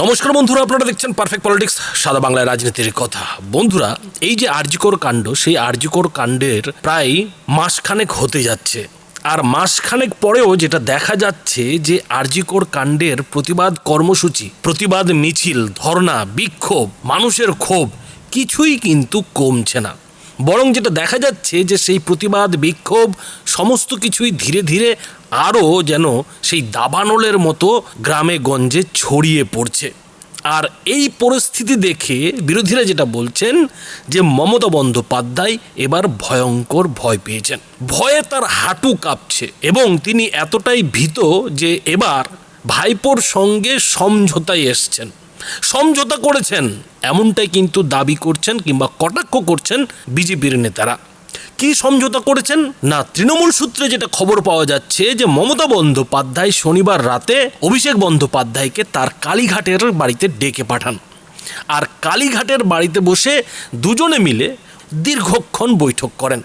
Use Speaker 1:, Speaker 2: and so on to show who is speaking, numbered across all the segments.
Speaker 1: নমস্কার বন্ধুরা, আপনারা দেখছেন পারফেক্ট পলিটিক্স সাদা বাংলায় রাজনীতির কথা। বন্ধুরা, এই যে আরজিকর কাণ্ড, সেই আরজিকর কাণ্ডের প্রায় মাসখানেক হতে যাচ্ছে। আর মাসখানেক পরেও যেটা দেখা যাচ্ছে যে আরজিকর কাণ্ডের প্রতিবাদ কর্মসূচি, প্রতিবাদ মিছিল, ধর্ণা, বিক্ষোভ, মানুষের ক্ষোভ, কিছুই কিন্তু কমছে না। বরং যেটা দেখা যাচ্ছে যে সেই প্রতিবাদ, বিক্ষোভ, সমস্ত কিছুই ধীরে ধীরে আরও যেন সেই দাবানলের মতো গ্রামে গঞ্জে ছড়িয়ে পড়ছে। আর এই পরিস্থিতি দেখে বিরোধীরা যেটা বলছেন যে মমতা বন্দ্যোপাধ্যায় এবার ভয়ঙ্কর ভয় পেয়েছেন। ভয়ে তার হাঁটু কাঁপছে এবং তিনি এতটাই ভীত যে এবার ভাইপোর সঙ্গে সমঝোতায় এসছেন। সমঝোতা করেছেন, এমনটাই কিন্তু দাবি করছেন কিংবা কটাক্ষ করছেন বিজেপির নেতারা। কি সমঝোতা করেছেন? না, তৃণমূল সূত্রে যেটা খবর পাওয়া যাচ্ছে যে মমতা বন্দ্যোপাধ্যায় শনিবার রাতে অভিষেক বন্দ্যোপাধ্যায়কে তার কালীঘাটের বাড়িতে ডেকে পাঠান। আর কালীঘাটের বাড়িতে বসে দুজনে মিলে দীর্ঘক্ষণ বৈঠক করেন।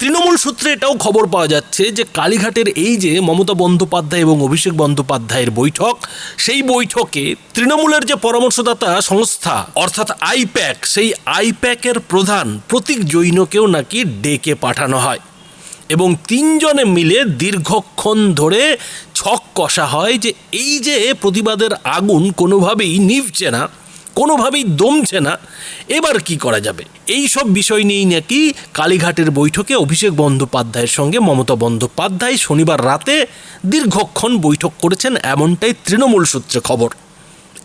Speaker 1: তৃণমূল সূত্রে এটাও খবর পাওয়া যাচ্ছে যে কালীঘাটের এই যে মমতা বন্দ্যোপাধ্যায় এবং অভিষেক বন্দ্যোপাধ্যায়ের বৈঠক, সেই বৈঠকে তৃণমূলের যে পরামর্শদাতা সংস্থা, অর্থাৎ আইপ্যাক, সেই আইপ্যাকের প্রধান প্রতীক জৈনকেও নাকি ডেকে পাঠানো হয়। এবং তিনজনে মিলে দীর্ঘক্ষণ ধরে ছক কষা হয় যে এই যে প্রতিবাদের আগুন কোনোভাবেই নিভছে না। কোনোভাবেই দমছে না। এবার কি করা যাবে? এই সব বিষয় নিয়েই নাকি কালীঘাটের বৈঠকে অভিষেক বন্দ্যোপাধ্যায়ের সঙ্গে মমতা বন্দ্যোপাধ্যায় শনিবার রাতে দীর্ঘক্ষণ বৈঠক করেছেন, এমনটাই তৃণমূল সূত্রে খবর।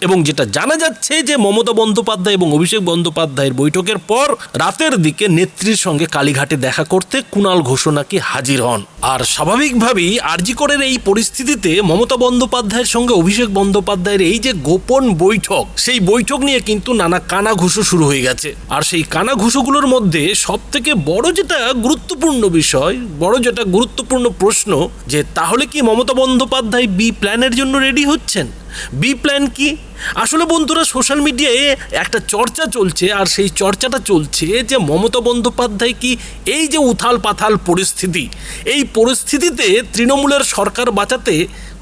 Speaker 1: এবং যেটা জানা যাচ্ছে যে মমতা বন্দ্যোপাধ্যায় এবং অভিষেক বন্দ্যোপাধ্যায়ের বৈঠকের পর রাতের দিকে নেত্রীর সঙ্গে কালীঘাটে দেখা করতে কুণাল ঘোষ নাকি হাজির হন। আর স্বাভাবিকভাবেই আরজিকরের এই পরিস্থিতিতে মমতা বন্দ্যোপাধ্যায়ের সঙ্গে অভিষেক বন্দ্যোপাধ্যায়ের এই যে গোপন বৈঠক, সেই বৈঠক নিয়ে কিন্তু নানা কানাঘুষো শুরু হয়ে গেছে। আর সেই কানাঘুষোগুলোর মধ্যে সব থেকে বড় যেটা গুরুত্বপূর্ণ বিষয়, বড় যেটা গুরুত্বপূর্ণ প্রশ্ন যে তাহলে কি মমতা বন্দ্যোপাধ্যায় বি প্ল্যানের জন্য রেডি হচ্ছেন? বি প্ল্যান কি? আসলে বন্ধুরা, সোশ্যাল মিডিয়ায় একটা চর্চা চলছে, আর সেই চর্চাটা চলছে যে মমতা বন্দ্যোপাধ্যায় কি এই যে উথাল পাথাল পরিস্থিতি, এই পরিস্থিতিতে তৃণমূলের সরকার বাঁচাতে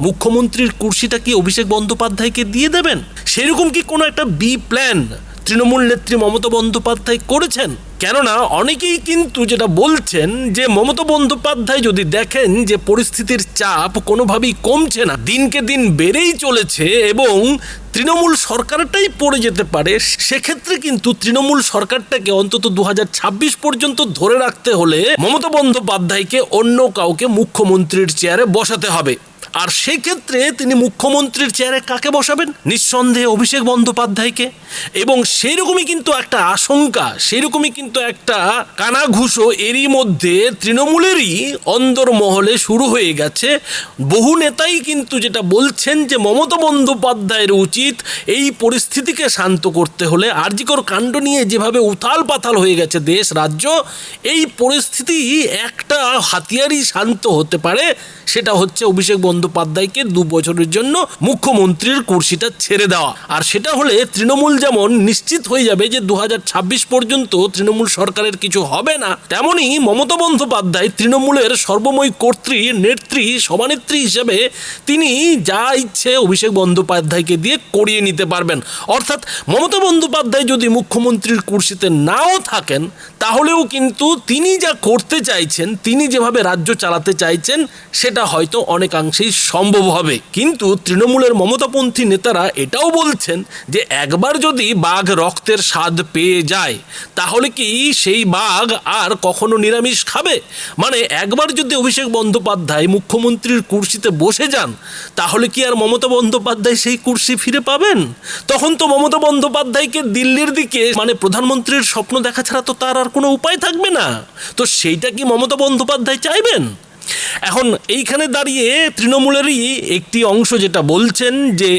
Speaker 1: মুখ্যমন্ত্রীর কুর্সিটা কি অভিষেক বন্দ্যোপাধ্যায়কে দিয়ে দেবেন? সেরকম কি কোনো একটা বি প্ল্যান তৃণমূল নেত্রী মমতা বন্দ্যোপাধ্যায় করেছেন। কেননা, অনেকেই কিন্তু যেটা বলছেন যে, মমতা বন্দ্যোপাধ্যায় যদি দেখেন যে, পরিস্থিতির চাপ কোনোভাবেই কমছে না, দিনকে দিন বেড়েই চলেছে এবং তৃণমূল সরকারটাই পড়ে যেতে পারে, সেক্ষেত্রে কিন্তু তৃণমূল সরকারটাকে অন্তত দু হাজার ছাব্বিশ পর্যন্ত ধরে রাখতে হলে মমতা বন্দ্যোপাধ্যায়কে অন্য কাউকে মুখ্যমন্ত্রীর চেয়ারে বসাতে হবে। আর সেক্ষেত্রে তিনি মুখ্যমন্ত্রীর চেয়ারে কাকে বসাবেন? নিঃসন্দেহে অভিষেক বন্দ্যোপাধ্যায়কে। এবং সেরকমই কিন্তু একটা আশঙ্কা সেরকমই কিন্তু একটা কানাঘুষো এরই মধ্যে তৃণমূলেরই অন্দরমহলে শুরু হয়ে গেছে। বহু নেতাই কিন্তু যেটা বলছেন যে মমতা বন্দ্যোপাধ্যায়ের উচিত এই পরিস্থিতিকে শান্ত করতে হলে আরজিকর কাণ্ড নিয়ে যেভাবে উথাল পাথাল হয়ে গেছে দেশ, রাজ্য, এই পরিস্থিতি একটা হাতিয়ারই শান্ত হতে পারে, সেটা হচ্ছে অভিষেক বন্দ্যোপাধ্যায়কে দু বছরের জন্য মুখ্যমন্ত্রীর কুর্সিটা ছেড়ে দেওয়া। আর সেটা হলে তৃণমূল যেমন নিশ্চিত হয়ে যাবে যে দু হাজার ছাব্বিশ পর্যন্ত তৃণমূল সরকারের কিছু হবে না, তেমনি মমতা বন্দ্যোপাধ্যায় তৃণমূলের সর্বময় কর্ত্রী, নেত্রী, সভানেত্রী হিসেবে তিনি যা ইচ্ছে অভিষেক বন্দ্যোপাধ্যায়কে দিয়ে করিয়ে নিতে পারবেন। অর্থাৎ মমতা বন্দ্যোপাধ্যায় যদি মুখ্যমন্ত্রীর কুর্সিতে নাও থাকেন, তাহলেও কিন্তু তিনি যা করতে চাইছেন, তিনি যেভাবে রাজ্য চালাতে চাইছেন, সেটা হয়তো অনেকাংশেই সম্ভব হবে। কিন্তু তৃণমূলের মমতাপন্থী নেতারা এটাও বলছেন যে একবার যদি বাঘ রক্তের স্বাদ পেয়ে যায়, তাহলে কি সেই বাঘ আর কখনো নিরামিষ খাবে? মানে একবার যদি অভিষেক বন্দ্যোপাধ্যায় মুখ্যমন্ত্রীর কুর্সিতে বসে যান, তাহলে কি আর মমতা বন্দ্যোপাধ্যায় সেই কুর্সি ফিরে পাবেন? তখন তো মমতা বন্দ্যোপাধ্যায়কে দিল্লির দিকে মানে প্রধানমন্ত্রীর স্বপ্ন দেখা ছাড়া তো তার আর কোনো উপায় থাকবে না। তো সেইটা কি মমতা বন্দ্যোপাধ্যায় চাইবেন? এখন এইখানে দাঁড়িয়ে তৃণমূলেরই একটি অংশ যেটা বলছেন যে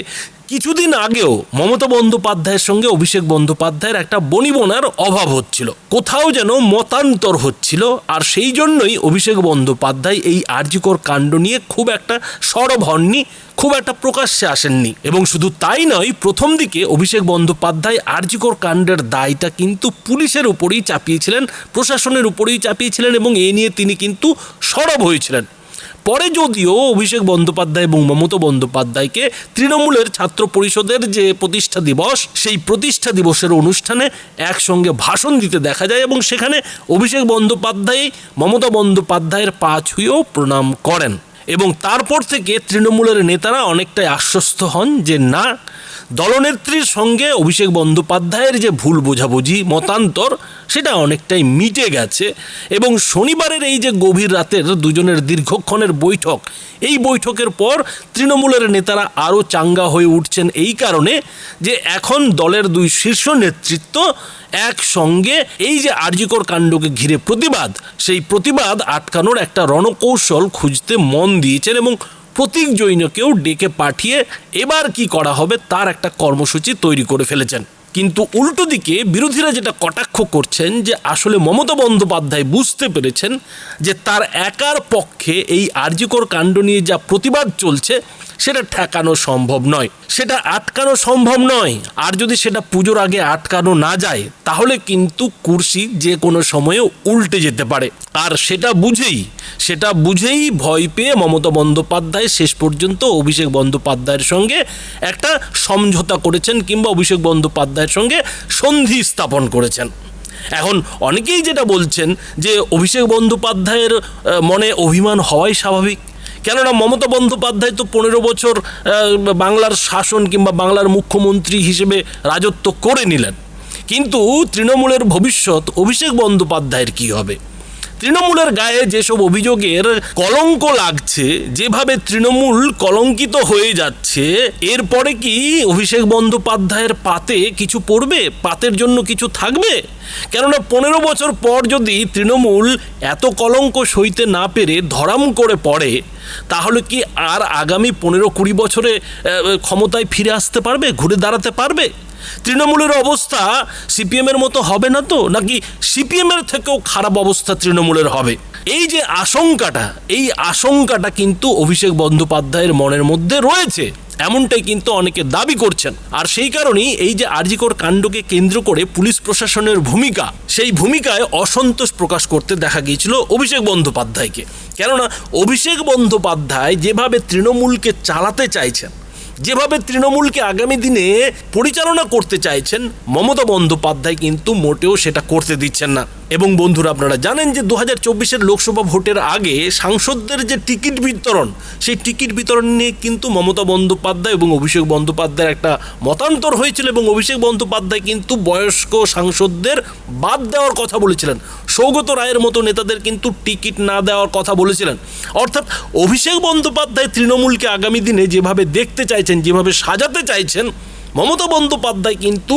Speaker 1: কিছুদিন আগেও মমতা বন্দ্যোপাধ্যায়ের সঙ্গে অভিষেক বন্দ্যোপাধ্যায়ের একটা বনিবনার অভাব হচ্ছিল। কোথাও যেন মতান্তর হচ্ছিল আর সেই জন্যই অভিষেক বন্দ্যোপাধ্যায় এই আর্যিকর কাণ্ড নিয়ে খুব একটা সরব হননি, খুব একটা প্রকাশ্যে আসেননি। এবং শুধু তাই নয়, প্রথম দিকে অভিষেক বন্দ্যোপাধ্যায় আর্যিকর কাণ্ডের দায়টা কিন্তু পুলিশের উপরেই চাপিয়েছিলেন, প্রশাসনের উপরেই চাপিয়েছিলেন এবং এ নিয়ে তিনি কিন্তু সরব হয়েছিলেন। পরে যদিও অভিষেক বন্দ্যোপাধ্যায় এবং মমতা বন্দ্যোপাধ্যায়কে তৃণমূলের ছাত্র পরিষদের যে প্রতিষ্ঠা দিবস, সেই প্রতিষ্ঠা দিবসের অনুষ্ঠানে একসঙ্গে ভাষণ দিতে দেখা যায় এবং সেখানে অভিষেক বন্দ্যোপাধ্যায়, মমতা বন্দ্যোপাধ্যায়ের পা ছুঁয়েও প্রণাম করেন। এবং তারপর থেকে তৃণমূলের নেতারা অনেকটাই আশ্বস্ত হন যে না দলনেত্রীর সঙ্গে অভিষেক বন্দ্যোপাধ্যায়ের যে ভুল বোঝাবুঝি, মতান্তর, সেটা অনেকটাই মিটে গেছে এবং শনিবারের এই যে গভীর রাতের দুজনের দীর্ঘক্ষণের বৈঠক, এই বৈঠকের পর তৃণমূলের নেতারা আরও চাঙ্গা হয়ে উঠছেন এই কারণে যে এখন দলের দুই শীর্ষ নেতৃত্ব একসঙ্গে এই যে আর্যিকর কাণ্ডকে ঘিরে প্রতিবাদ, সেই প্রতিবাদ আটকানোর একটা রণকৌশল খুঁজতে মন দিয়েছেন এবং প্রতীক জৈনকেও ডেকে পাঠিয়ে এবার কি করা হবে তার একটা কর্মসূচি তৈরি করে ফেলেছেন। কিন্তু উল্টো দিকে বিরোধীরা যেটা কটাক্ষ করছেন যে আসলে মমতা বন্দ্যোপাধ্যায় বুঝতে পেরেছেন যে তার একার পক্ষে এই আর্যিকর কাণ্ড নিয়ে যা প্রতিবাদ চলছে সেটা ঠেকানো সম্ভব নয়। সেটা আটকানো সম্ভব নয়। আর যদি সেটা পুজোর আগে আটকানো না যায়, তাহলে কিন্তু কুর্সি যে কোনো সময়ে উল্টে যেতে পারে। আর সেটা বুঝেই সেটা বুঝেই ভয় পেয়ে মমতা বন্দ্যোপাধ্যায় শেষ পর্যন্ত অভিষেক বন্দ্যোপাধ্যায়ের সঙ্গে একটা সমঝোতা করেছেন কিংবা অভিষেক বন্দ্যোপাধ্যায়ের সঙ্গে সন্ধি স্থাপন করেছেন। এখন অনেকেই যেটা বলছেন যে অভিষেক বন্দ্যোপাধ্যায়ের মনে অভিমান হওয়াই স্বাভাবিক। কেননা মমতা বন্দ্যোপাধ্যায় তো পনেরো বছর বাংলার শাসন কিংবা বাংলার মুখ্যমন্ত্রী হিসেবে রাজত্ব করে নিলেন। কিন্তু তৃণমূলের ভবিষ্যৎ অভিষেক বন্দ্যোপাধ্যায়ের কী হবে? তৃণমূলের গায়ে যেসব অভিযোগের কলঙ্ক লাগছে, যেভাবে তৃণমূল কলঙ্কিত হয়ে যাচ্ছে, এরপরে কি অভিষেক বন্দ্যোপাধ্যায়ের পাতে কিছু পড়বে? পাতের জন্য কিছু থাকবে? কেননা পনেরো বছর পর যদি তৃণমূল এত কলঙ্ক সইতে না পেরে ধরাম করে পড়ে, তাহলে কি আর আগামী পনেরো কুড়ি বছরে ক্ষমতায় ফিরে আসতে পারবে? ঘুরে দাঁড়াতে পারবে? তৃণমূলের অবস্থা সিপিএমের মতো হবে না তো? নাকি সিপিএমের থেকেও খারাপ অবস্থা তৃণমূলের হবে? এই যে আশঙ্কাটা, এই আশঙ্কাটা কিন্তু অভিষেক বন্দ্যোপাধ্যায়ের মনের মধ্যে রয়েছে। এমনটাই কিন্তু অনেকে দাবি করছেন। আর সেই কারণেই এই যে আরজিকর কাণ্ডকে কেন্দ্র করে পুলিশ প্রশাসনের ভূমিকা, সেই ভূমিকায় অসন্তোষ প্রকাশ করতে দেখা গিয়েছিল অভিষেক বন্দ্যোপাধ্যায়কে। কেননা অভিষেক বন্দ্যোপাধ্যায় যেভাবে তৃণমূলকে চালাতে চাইছেন যেভাবে তৃণমূলকে আগামী দিনে পরিচালনা করতে চাইছেন মমতা বন্দ্যোপাধ্যায় কিন্তু মোটেও সেটা করতে দিচ্ছেন না। এবং বন্ধুরা, আপনারা জানেন যে দু হাজার চব্বিশের লোকসভা ভোটের আগে সাংসদদের যে টিকিট বিতরণ, সেই টিকিট বিতরণ নিয়ে কিন্তু মমতা বন্দ্যোপাধ্যায় এবং অভিষেক বন্দ্যোপাধ্যায়ের একটা মতান্তর হয়েছিল এবং অভিষেক বন্দ্যোপাধ্যায় কিন্তু বয়স্ক সাংসদদের বাদ দেওয়ার কথা বলেছিলেন। সৌগত রায়ের মতো নেতাদের কিন্তু টিকিট না দেওয়ার কথা বলেছিলেন। অর্থাৎ অভিষেক বন্দ্যোপাধ্যায় তৃণমূলকে আগামী দিনে যেভাবে দেখতে চাইছেন, যেভাবে সাজাতে চাইছেন মমতা বন্দ্যোপাধ্যায় কিন্তু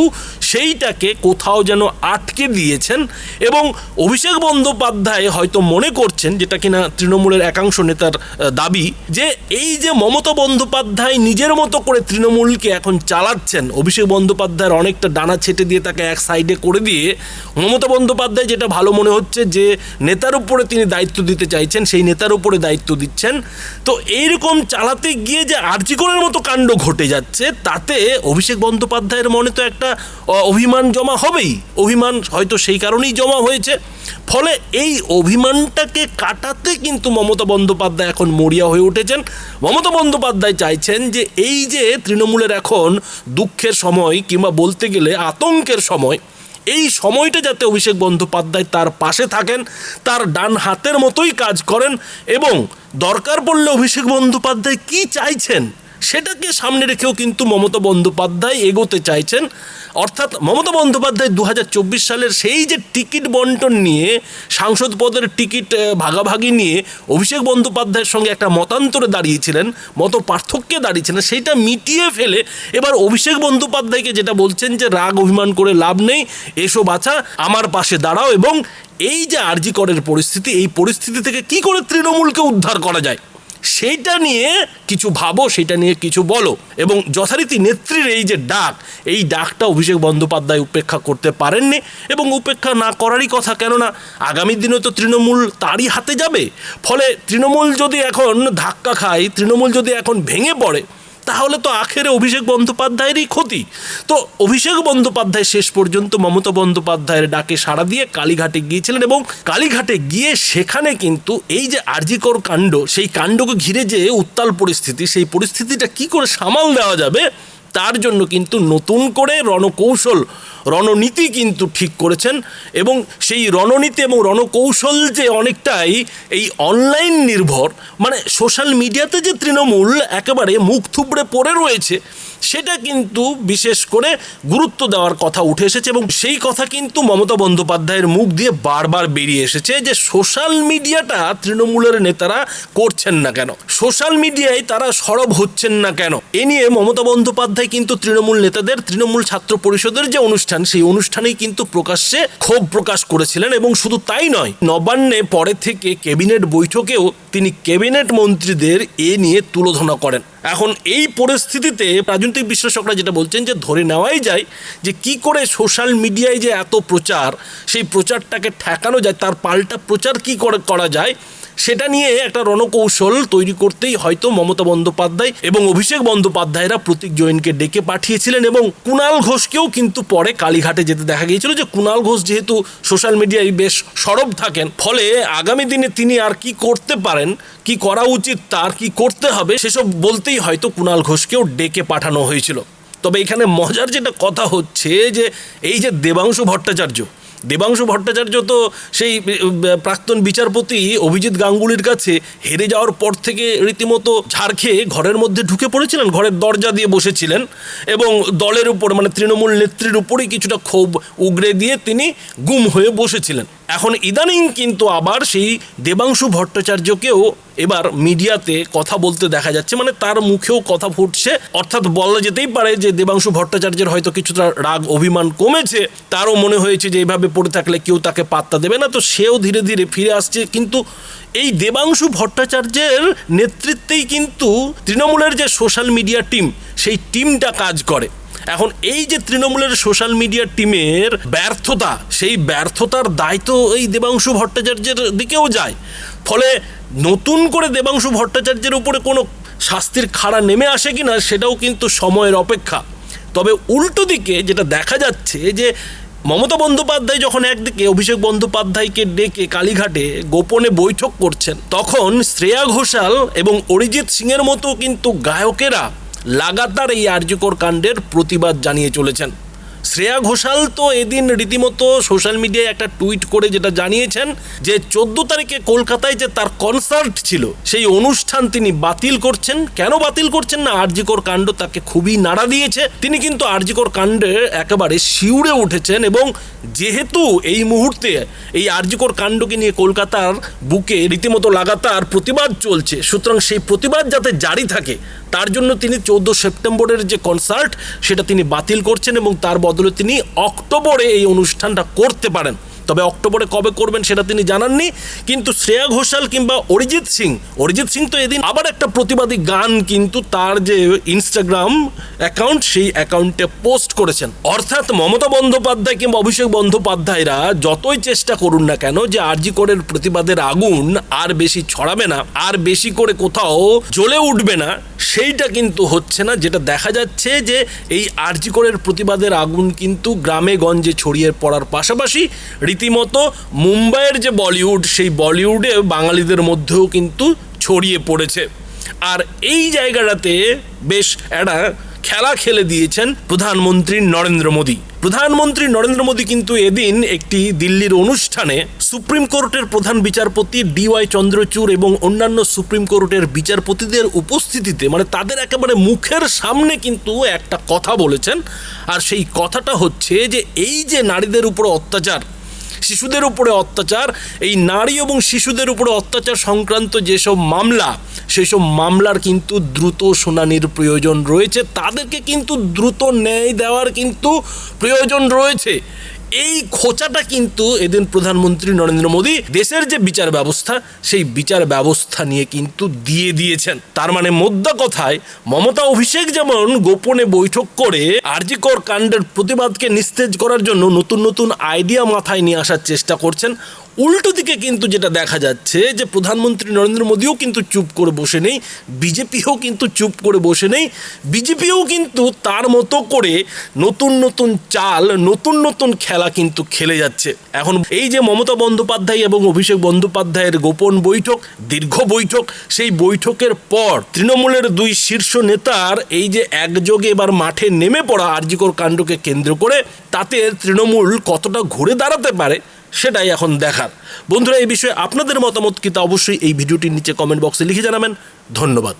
Speaker 1: সেইটাকে কোথাও যেন আটকে দিয়েছেন এবং অভিষেক বন্দ্যোপাধ্যায় হয়তো মনে করছেন, যেটা কিনা তৃণমূলের একাংশ নেতার দাবি, যে এই যে মমতা বন্দ্যোপাধ্যায় নিজের মতো করে তৃণমূলকে এখন চালাচ্ছেন, অভিষেক বন্দ্যোপাধ্যায়ের অনেকটা ডানা ছেটে দিয়ে তাকে এক সাইডে করে দিয়ে, মমতা বন্দ্যোপাধ্যায় যেটা ভালো মনে হচ্ছে যে নেতার উপরে তিনি দায়িত্ব দিতে চাইছেন, সেই নেতার উপরে দায়িত্ব দিচ্ছেন। তো এইরকম চালাতে গিয়ে যে আর্জিকরের মতো কাণ্ড ঘটে যাচ্ছে, তাতে অভিষেক বন্দ্যোপাধ্যায়ের মনে তো একটা অভিমান জমা হবেই। অভিমান হয়তো সেই কারণেই জমা হয়েছে। ফলে এই অভিমানটাকে কাটাতে কিন্তু মমতা বন্দ্যোপাধ্যায় এখন মরিয়া হয়ে উঠেছেন। মমতা বন্দ্যোপাধ্যায় চাইছেন যে এই যে তৃণমূলের এখন দুঃখের সময় কিংবা বলতে গেলে আতঙ্কের সময়, এই সময়টা যাতে অভিষেক বন্দ্যোপাধ্যায় তার পাশে থাকেন, তার ডান হাতের মতোই কাজ করেন এবং দরকার পড়লে অভিষেক বন্দ্যোপাধ্যায় কি চাইছেন সেটাকে সামনে রেখেও কিন্তু মমতা বন্দ্যোপাধ্যায় এগোতে চাইছেন। অর্থাৎ মমতা বন্দ্যোপাধ্যায় দু হাজার চব্বিশ সালের সেই যে টিকিট বন্টন নিয়ে, সাংসদ পদের টিকিট ভাগাভাগি নিয়ে অভিষেক বন্দ্যোপাধ্যায়ের সঙ্গে একটা মতান্তরে দাঁড়িয়েছিলেন মত পার্থক্যে দাঁড়িয়েছিলেন সেইটা মিটিয়ে ফেলে এবার অভিষেক বন্দ্যোপাধ্যায়কে যেটা বলছেন যে, রাগ অভিমান করে লাভ নেই, এসো বাছা, আমার পাশে দাঁড়াও এবং এই যে আরজি করের পরিস্থিতি, এই পরিস্থিতি থেকে কি করে তৃণমূলকে উদ্ধার করা যায়? সেইটা নিয়ে কিছু ভাবো, সেটা নিয়ে কিছু বলো। এবং যথারীতি নেত্রীর এই যে ডাক, এই ডাকটা অভিষেক বন্দ্যোপাধ্যায় উপেক্ষা করতে পারেননি এবং উপেক্ষা না করারই কথা। কেননা, আগামী দিনে তো তৃণমূল তারই হাতে যাবে। ফলে তৃণমূল যদি এখন ধাক্কা খায়, তৃণমূল যদি এখন ভেঙে পড়ে তাহলে তো আখেরে অভিষেক বন্দ্যোপাধ্যায়েরই ক্ষতি। তো অভিষেক বন্দ্যোপাধ্যায় শেষ পর্যন্ত মমতা বন্দ্যোপাধ্যায়ের ডাকে সাড়া দিয়ে কালীঘাটে গিয়েছিলেন এবং কালীঘাটে গিয়ে সেখানে কিন্তু এই যে আর্জিকর কাণ্ড, সেই কাণ্ডকে ঘিরে যে উত্তাল পরিস্থিতি, সেই পরিস্থিতিটা কি করে সামাল দেওয়া যাবে, তার জন্য কিন্তু নতুন করে রণকৌশল রণনীতি কিন্তু ঠিক করেছেন এবং সেই রণনীতি এবং রণকৌশল যে অনেকটাই এই অনলাইন নির্ভর মানে সোশ্যাল মিডিয়াতে যে তৃণমূল একেবারে মুখ থুবড়ে পড়ে রয়েছে সেটা কিন্তু বিশেষ করে গুরুত্ব দেওয়ার কথা উঠে এসেছে এবং সেই কথা কিন্তু মমতা বন্দ্যোপাধ্যায়ের মুখ দিয়ে বারবার বেরিয়ে এসেছে যে সোশ্যাল মিডিয়াটা তৃণমূলের নেতারা করছেন না কেন? সোশ্যাল মিডিয়ায় তারা সরব হচ্ছেন না কেন? এ নিয়ে মমতা বন্দ্যোপাধ্যায় কিন্তু তৃণমূল নেতাদের, তৃণমূল ছাত্র পরিষদের যে অনুষ্ঠান, সেই অনুষ্ঠানেই কিন্তু প্রকাশ্যে ক্ষোভ প্রকাশ করেছিলেন এবং শুধু তাই নয়, নবান্নে পরে থেকে ক্যাবিনেট বৈঠকেও তিনি ক্যাবিনেট মন্ত্রীদের এ নিয়ে তুলোধনা করেন। এখন এই পরিস্থিতিতে রাজনৈতিক বিশ্লেষকরা যেটা বলছেন যে ধরে নেওয়াই যায় যে কি করে সোশ্যাল মিডিয়ায় যে এত প্রচার, সেই প্রচারটাকে ঠেকানো যায়, তার পাল্টা প্রচার কি করে করা যায় সেটা নিয়ে একটা রণকৌশল তৈরি করতেই হয়তো মমতা বন্দ্যোপাধ্যায় এবং অভিষেক বন্দ্যোপাধ্যায়রা প্রতীক জৈনকে ডেকে পাঠিয়েছিলেন এবং কুণাল ঘোষকেও কিন্তু পরে কালীঘাটে যেতে দেখা গিয়েছিল যে কুণাল ঘোষ যেহেতু সোশ্যাল মিডিয়ায় বেশ সরব থাকেন, ফলে আগামী দিনে তিনি আর কি করতে পারেন, কি করা উচিত, তার কি করতে হবে, সেসব বলতেই হয়তো কুণাল ঘোষকেও ডেকে পাঠানো হয়েছিল। তবে এখানে মজার যেটা কথা হচ্ছে যে এই যে দেবাংশু ভট্টাচার্য দেবাংশু ভট্টাচার্য তো সেই প্রাক্তন বিচারপতি অভিজিৎ গাঙ্গুলির কাছে হেরে যাওয়ার পর থেকে রীতিমতো ঝাড় খেয়ে ঘরের মধ্যে ঢুকে পড়েছিলেন, ঘরের দরজা দিয়ে বসেছিলেন এবং দলের উপর মানে তৃণমূল নেত্রীর উপরেই কিছুটা ক্ষোভ উগরে দিয়ে তিনি গুম হয়ে বসেছিলেন। এখন ইদানিং কিন্তু আবার সেই দেবাংশু ভট্টাচার্যকেও এবার মিডিয়াতে কথা বলতে দেখা যাচ্ছে মানে তার মুখেও কথা ফুটছে। অর্থাৎ বলা যেতেই পারে যে দেবাংশু ভট্টাচার্যের হয়তো কিছুটা রাগ, অভিমান কমেছে। তারও মনে হয়েছে যে এইভাবে পড়ে থাকলে কেউ তাকে পাত্তা দেবে না, তো সেও ধীরে ধীরে ফিরে আসছে। কিন্তু এই দেবাংশু ভট্টাচার্যের নেতৃত্বেই কিন্তু তৃণমূলের যে সোশ্যাল মিডিয়া টিম, সেই টিমটা কাজ করে। এখন এই যে তৃণমূলের সোশ্যাল মিডিয়া টিমের ব্যর্থতা, সেই ব্যর্থতার দায়িত্ব এই দেবাংশু ভট্টাচার্যের দিকেও যায়। ফলে নতুন করে দেবাংশু ভট্টাচার্যের উপরে কোনো শাস্তির খাড়া নেমে আসে কিনা সেটাও কিন্তু সময়ের অপেক্ষা। তবে উল্টো দিকে যেটা দেখা যাচ্ছে যে মমতা বন্দ্যোপাধ্যায় যখন একদিকে অভিষেক বন্দ্যোপাধ্যায়কে ডেকে কালীঘাটে গোপনে বৈঠক করছেন, তখন শ্রেয়া ঘোষাল এবং অরিজিৎ সিংয়ের মতো কিন্তু গায়কেরা লাগাতার এই আর্যকর কাণ্ডের প্রতিবাদ জানিয়ে চলেছেন। শ্রেয়া ঘোষাল তো এদিন রীতিমতো সোশ্যাল মিডিয়ায় একটা টুইট করে যেটা জানিয়েছেন যে চোদ্দ তারিখে কলকাতায় যে তার কনসার্ট ছিল, সেই অনুষ্ঠান তিনি বাতিল করছেন। কেন বাতিল করছেন না? আরজিকর কাণ্ড তাকে খুবই নাড়া দিয়েছে। তিনি কিন্তু আরজিকর কাণ্ডে একেবারে শিউরে উঠেছেন এবং যেহেতু এই মুহূর্তে এই আরজিকর কাণ্ডকে নিয়ে কলকাতার বুকে রীতিমতো লাগাতার প্রতিবাদ চলছে, সুতরাং সেই প্রতিবাদ যাতে জারি থাকে, তার জন্য তিনি চৌদ্দ সেপ্টেম্বরের যে কনসার্ট, সেটা তিনি বাতিল করছেন এবং তার তিনি অক্টোবরে এই অনুষ্ঠানটা করতে পারেন। তবে অক্টোবরে কবে করবেন সেটা তিনি জানাননি। কিন্তু শ্রেয়া ঘোষাল কিংবা অরিজিৎ সিং অরিজিৎ সিং তো এদিন আবার একটা প্রতিবাদী গান কিন্তু তার যে ইনস্টাগ্রাম অ্যাকাউন্ট সেই অ্যাকাউন্টে পোস্ট করেছেন। অর্থাৎ মমতা বন্দ্যোপাধ্যায় কিংবা অভিষেক বন্দ্যোপাধ্যায়রা যতই চেষ্টা করুন না কেন যে আরজি করের প্রতিবাদের আগুন আর বেশি ছড়াবে না, আর বেশি করে কোথাও জ্বলে উঠবে না সেইটা কিন্তু হচ্ছে না, যেটা দেখা যাচ্ছে যে এই আরজিকরের প্রতিবাদের আগুন কিন্তু গ্রামে গঞ্জে ছড়িয়ে পড়ার পাশাপাশি রীতিমতো মুম্বাইয়ের যে বলিউড, সেই বলিউডে বাঙালিদের মধ্যেও কিন্তু ছড়িয়ে পড়েছে। আর এই জায়গাটাতে বেশ, একটা খেলা খেলে দিয়েছেন প্রধানমন্ত্রী নরেন্দ্র মোদী। প্রধানমন্ত্রী নরেন্দ্র মোদী কিন্তু এদিন একটি দিল্লির অনুষ্ঠানে সুপ্রিম কোর্টের প্রধান বিচারপতি ডিওয়াই চন্দ্রচূড় এবং অন্যান্য সুপ্রিম কোর্টের বিচারপতিদের উপস্থিতিতে মানে তাদের একেবারে মুখের সামনে কিন্তু একটা কথা বলেছেন। আর সেই কথাটা হচ্ছে যে, এই যে নারীদের উপর অত্যাচার শিশুদের উপরে অত্যাচার, এই নারী এবং শিশুদের উপরে অত্যাচার সংক্রান্ত যেসব মামলা সেই সব মামলার কিন্তু দ্রুত শুনানির প্রয়োজন রয়েছে। তাদেরকে কিন্তু দ্রুত ন্যায় দেওয়ার কিন্তু প্রয়োজন রয়েছে। এই খোঁচাটা কিন্তু এদিন প্রধানমন্ত্রী নরেন্দ্র মোদী দেশের যে বিচার ব্যবস্থা, সেই বিচার ব্যবস্থা নিয়ে কিন্তু দিয়ে দিয়েছেন। তার মানে মোদ্দা কথায় মমতা অভিষেক যেমন গোপনে বৈঠক করে আরজিকর কাণ্ডের প্রতিবাদকে নিস্তেজ করার জন্য নতুন নতুন আইডিয়া মাথায় নিয়ে আসার চেষ্টা করছেন উল্টো দিকে কিন্তু যেটা দেখা যাচ্ছে যে প্রধানমন্ত্রী নরেন্দ্র মোদীও কিন্তু চুপ করে বসে নেই, বিজেপিও কিন্তু চুপ করে বসে নেই, বিজেপিও কিন্তু তার মতো করে নতুন নতুন চাল, নতুন নতুন খেলা কিন্তু খেলে যাচ্ছে। এখন এই যে মমতা বন্দ্যোপাধ্যায় এবং অভিষেক বন্দ্যোপাধ্যায়ের গোপন বৈঠক, দীর্ঘ বৈঠক, সেই বৈঠকের পর তৃণমূলের দুই শীর্ষ নেতার এই যে একযোগে এবার মাঠে নেমে পড়া আরজিকর কাণ্ডকে কেন্দ্র করে তাতে তৃণমূল কতটা ঘুরে দাঁড়াতে পারে সেটাই এখন দেখার। বন্ধুরা, এই বিষয়ে আপনাদের মতামত কি তা অবশ্যই এই ভিডিওটির নিচে কমেন্ট বক্সে লিখে জানাবেন। ধন্যবাদ।